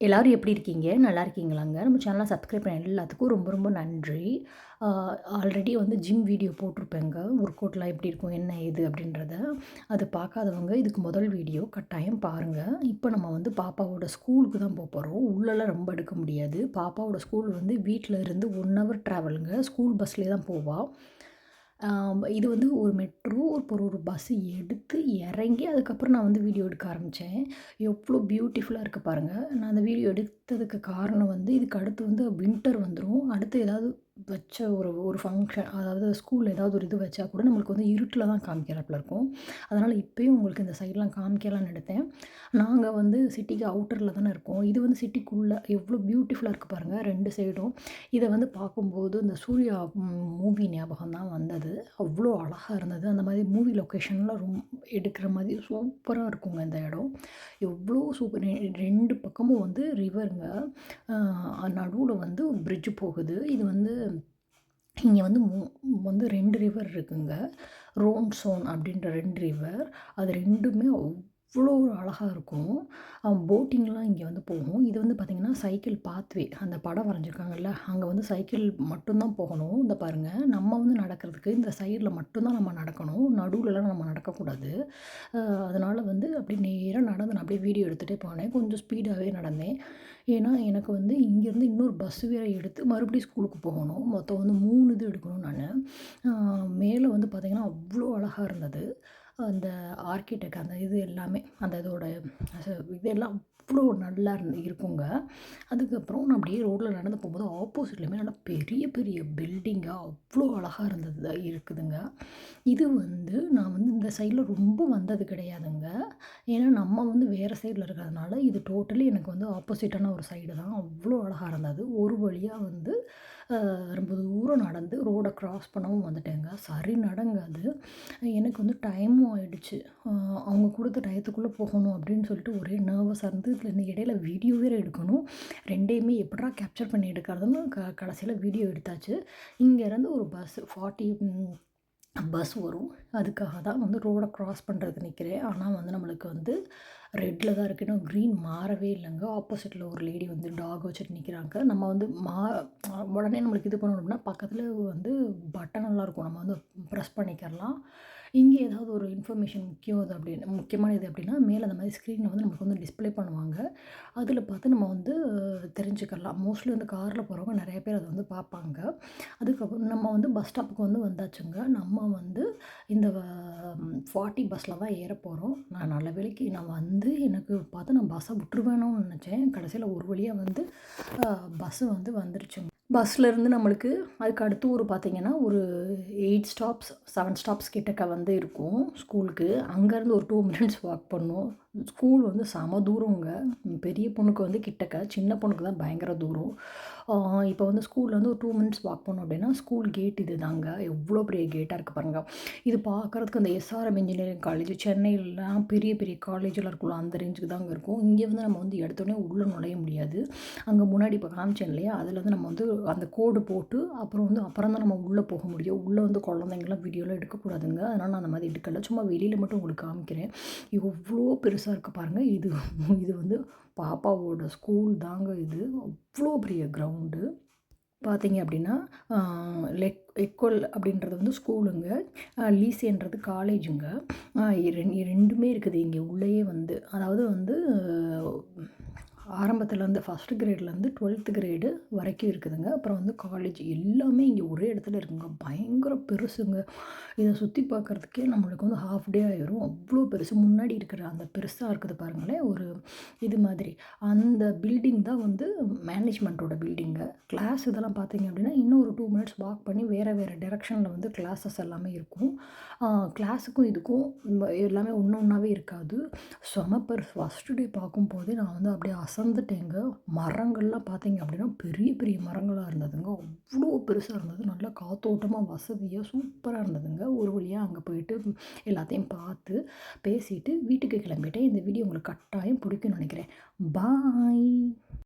எல்லோரும் எப்படி இருக்கீங்க? நல்லா இருக்கீங்களாங்க? நம்ம சேனலை சப்ஸ்கிரைப் பண்ண எல்லாத்துக்கும் ரொம்ப ரொம்ப நன்றி. ஆல்ரெடி வந்து ஜிம் வீடியோ போட்டிருப்பேங்க. ஒர்க் அவுட்லாம் எப்படி இருக்கும்? என்ன ஏது? அப்படின்றத அது பார்க்காதவங்க இதுக்கு முதல் வீடியோ கட்டாயம் பாருங்கள் இப்போ நம்ம வந்து பாப்பாவோட ஸ்கூலுக்கு தான் போக போகிறோம் உள்ளெல்லாம் ரொம்ப எடுக்க முடியாது. பாப்பாவோட ஸ்கூல் வந்து வீட்டில் இருந்து ஒன் ஹவர் ட்ராவலுங்க ஸ்கூல் பஸ்லேயே தான் போவாள் இது வந்து ஒரு மெட்ரோ அப்புறம் ஒரு பஸ்ஸு எடுத்து இறங்கி அதுக்கப்புறம் நான் வந்து வீடியோ எடுக்க ஆரம்பித்தேன் எவ்வளோ பியூட்டிஃபுல்லாக இருக்குது பாருங்கள் நான் அந்த வீடியோ எடுத்ததுக்கு காரணம் வந்து இதுக்கு அடுத்து வந்து வின்டர் வந்துடும் அடுத்து ஏதாவது வச்ச ஒரு ஒரு ஃபங்க்ஷன் அதாவது ஸ்கூலில் ஏதாவது ஒரு இது வச்சா கூட நம்மளுக்கு வந்து இருட்டில் தான் காமிக்கிறாப்புல இருக்கும். அதனால் இப்போயும் உங்களுக்கு இந்த சைட்லாம் காமிக்கலாம்னு எடுத்தேன் நாங்கள் வந்து சிட்டிக்கு அவுட்டரில் தானே இருக்கோம். இது வந்து சிட்டிக்குள்ளே எவ்வளோ பியூட்டிஃபுல்லாக இருக்குது பாருங்கள் ரெண்டு சைடும் இதை வந்து பார்க்கும்போது இந்த சூர்யா மூவி ஞாபகம் தான் வந்தது. அவ்வளோ அழகாக இருந்தது. அந்த மாதிரி மூவி லொக்கேஷன்லாம் ரொம் எடுக்கிற மாதிரி சூப்பராக இருக்குங்க இந்த இடம். எவ்வளோ சூப்பர் ரெண்டு பக்கமும் வந்து ரிவருங்க நடுவில் வந்து பிரிட்ஜு போகுது. இது வந்து இங்கே வந்து மூ வந்து ரெண்டு ரிவர் இருக்குங்க. ரோன்சோன் அப்படின்ற ரெண்டு ரிவர் அது ரெண்டுமே அவ்வளோ அழகாக இருக்கும். போட்டிங்லாம் இங்கே வந்து போகும். இது வந்து பார்த்திங்கன்னா சைக்கிள் பாத்வே அந்த படம் வரைஞ்சிருக்காங்கல்ல அங்கே வந்து சைக்கிள் மட்டும்தான் போகணும். இந்த பாருங்கள் நம்ம வந்து நடக்கிறதுக்கு இந்த சைடில் மட்டும்தான் நம்ம நடக்கணும். நடுவில்லாம் நம்ம நடக்கக்கூடாது. அதனால் வந்து அப்படி நேராக நடந்து நான் அப்படியே வீடியோ எடுத்துகிட்டே போனேன். கொஞ்சம் ஸ்பீடாகவே நடந்தேன். ஏன்னா எனக்கு வந்து இங்கேருந்து இன்னொரு பஸ் வேறு எடுத்து மறுபடியும் ஸ்கூலுக்கு போகணும். மொத்தம் வந்து மூணு இது எடுக்கணும் நான். மேலே வந்து பார்த்திங்கன்னா அவ்வளோ அழகாக இருந்தது. அந்த ஆர்கிடெக்ட் அந்த இது எல்லாமே அந்த இதோட இதெல்லாம் அவ்வளோ நல்லா இருந்து இருக்குங்க. அதுக்கப்புறம் நான் அப்படியே ரோட்டில் நடந்து போகும்போது ஆப்போசிட்லேயுமே நல்லா பெரிய பெரிய பில்டிங்காக அவ்வளோ அழகாக இருந்தது இருக்குதுங்க. இது வந்து நான் வந்து இந்த சைடில் ரொம்ப வந்தது கிடையாதுங்க. ஏன்னா நம்ம வந்து வேறு சைடில் இருக்கிறதுனால இது டோட்டலி எனக்கு வந்து ஆப்போசிட்டான ஒரு சைடு தான். அவ்வளோ அழகாக இருந்தது. ஒரு வழியாக வந்து ரொம்ப தூரம் நடந்து ரோடை க்ராஸ் பண்ணவும் வந்துட்டேங்க. சரி நடங்காது எனக்கு வந்து டைமும் ஆகிடுச்சு அவங்க கொடுத்த டயத்துக்குள்ளே போகணும் அப்படின்னு சொல்லிட்டு ஒரே நர்வஸாக இருந்து இதில் இந்த இடையில வீடியோ வேறு எடுக்கணும். ரெண்டையுமே எப்படா கேப்சர் பண்ணி எடுக்கிறதுன்னு க கடைசியில் வீடியோ எடுத்தாச்சு. இங்கேருந்து ஒரு பஸ் ஃபார்ட்டி பஸ் வரும். அதுக்காக தான் வந்து ரோடை க்ராஸ் பண்ணுறதுக்கு நிற்கிறேன் ஆனால் வந்து நம்மளுக்கு வந்து ரெட்டில் தான் இருக்குது இன்னும் க்ரீன் மாறவே இல்லைங்க. ஆப்போசிட்டில் ஒரு லேடி வந்து டாக் வச்சுட்டு நிற்கிறாங்க நம்ம வந்து மா உடனே நம்மளுக்கு இது பண்ணணும்னா பக்கத்தில் வந்து பட்டனெல்லாம் இருக்கும். நம்ம வந்து ப்ரெஸ் பண்ணிக்கிறலாம். இங்கே ஏதாவது ஒரு இன்ஃபர்மேஷன் முக்கியம் அது அப்படின்னு முக்கியமானது அப்படின்னா மேலே அந்த மாதிரி ஸ்க்ரீனில் வந்து நமக்கு வந்து டிஸ்பிளே பண்ணுவாங்க. அதில் பார்த்து நம்ம வந்து தெரிஞ்சுக்கலாம். மோஸ்ட்லி வந்து காரில் போகிறவங்க நிறைய பேர் அதை வந்து பார்ப்பாங்க. அதுக்கப்புறம் நம்ம வந்து பஸ் ஸ்டாப்புக்கு வந்து வந்தாச்சுங்க. நம்ம வந்து இந்த ஃபார்ட்டி பஸ்ஸில் தான் ஏற போகிறோம் நான் நல்ல வேலைக்கு நான் வந்து வந்து எனக்கு பார்த்து நான் பஸ்ஸை விட்டுருவேணும்னு நினச்சேன். கடைசியில் ஒரு வழியாக வந்து பஸ்ஸு வந்து வந்துருச்சுங்க பஸ்லேருந்து நம்மளுக்கு அதுக்கு அடுத்து ஒரு பார்த்திங்கன்னா ஒரு எயிட் ஸ்டாப்ஸ் செவன் ஸ்டாப்ஸ் கிட்டக்க வந்து இருக்கும் ஸ்கூலுக்கு அங்கேருந்து ஒரு டூ மினிட்ஸ் வாக் பண்ணும். ஸ்கூல் வந்து செம தூரங்க. பெரிய பொண்ணுக்கு வந்து கிட்டக்க சின்ன பொண்ணுக்கு தான் பயங்கர தூரம். இப்போ வந்து ஸ்கூலில் வந்து ஒரு டூ மினிட்ஸ் வாக் பண்ணோம் அப்படின்னா ஸ்கூல் கேட் இது தாங்க எவ்வளோ பெரிய கேட்டாக இருக்குது பாருங்கள் இது பார்க்குறதுக்கு அந்த எஸ்ஆர்எம் இன்ஜினியரிங் காலேஜ் சென்னையிலலாம் பெரிய பெரிய காலேஜில் இருக்கும்ல அந்த ரேஞ்சுக்கு தாங்க இருக்கும். இங்கே வந்து நம்ம வந்து எடுத்தோடனே உள்ளே நுழைய முடியாது. அங்கே முன்னாடி இப்போ காமிச்சேன் இல்லையா? அதில் வந்து நம்ம வந்து அந்த கோடு போட்டு அப்புறம் வந்து அப்புறம் தான் நம்ம உள்ளே போக முடியும். உள்ளே வந்து குழந்தைங்களாம் வீடியோலாம் எடுக்கக்கூடாதுங்க. அதனால் நான் அந்த மாதிரி எடுக்கல. சும்மா வெளியில் மட்டும் உங்களுக்கு காமிக்கிறேன். எவ்வளோ பெருசாக இருக்குது பாருங்கள் இது இது வந்து பாப்பாவோட ஸ்கூல் தாங்க இது. அவ்வளோ பெரிய கிரவுண்டு பார்த்தீங்க அப்படின்னா லெக் எக்கோல் அப்படின்றது வந்து ஸ்கூலுங்க லீசேன்றது காலேஜுங்க ரெண்டுமே இருக்குது. இங்கே உள்ளேயே வந்து அதாவது வந்து ஆரம்பத்துலேருந்து ஃபஸ்ட்டு கிரேட்லேருந்து டுவெல்த்து கிரேடு வரைக்கும் இருக்குதுங்க. அப்புறம் வந்து காலேஜ் எல்லாமே இங்கே ஒரே இடத்துல இருக்குங்க. பயங்கர பெருசுங்க. இதை சுற்றி பார்க்குறதுக்கே நம்மளுக்கு வந்து ஹாஃப் டே ஆயிரும். அவ்வளோ பெருசு. முன்னாடி இருக்கிற அந்த பெருசாக இருக்குது பாருங்களேன். ஒரு இது மாதிரி. அந்த பில்டிங் தான் வந்து மேனேஜ்மெண்ட்டோட பில்டிங்கு கிளாஸ் இதெல்லாம் பார்த்தீங்க அப்படின்னா இன்னும் ஒரு டூ மினிட்ஸ் வாக் பண்ணி வேறு வேறு டெரெக்ஷனில் வந்து கிளாஸஸ் எல்லாமே இருக்கும். கிளாஸுக்கும் இதுக்கும் எல்லாமே ஒன்று ஒன்றாவே இருக்காது. செம பெருசு. ஃபஸ்ட்டு டே பார்க்கும்போதே நான் வந்து அப்படியே அசந்துட்டேங்க மரங்கள்லாம் பார்த்தீங்க அப்படின்னா பெரிய பெரிய மரங்களாக இருந்ததுங்க. அவ்வளோ பெருசாக இருந்தது. நல்லா காத்தோட்டமாக வசதியாக சூப்பராக இருந்ததுங்க. ஒரு வழியாக அங்கே போயிட்டு எல்லாத்தையும் பார்த்து பேசிட்டு வீட்டுக்கு கிளம்பிட்டேன். இந்த வீடியோ உங்களுக்கு கட்டாயம் பிடிக்கும்னு நினைக்கிறேன். பாய்.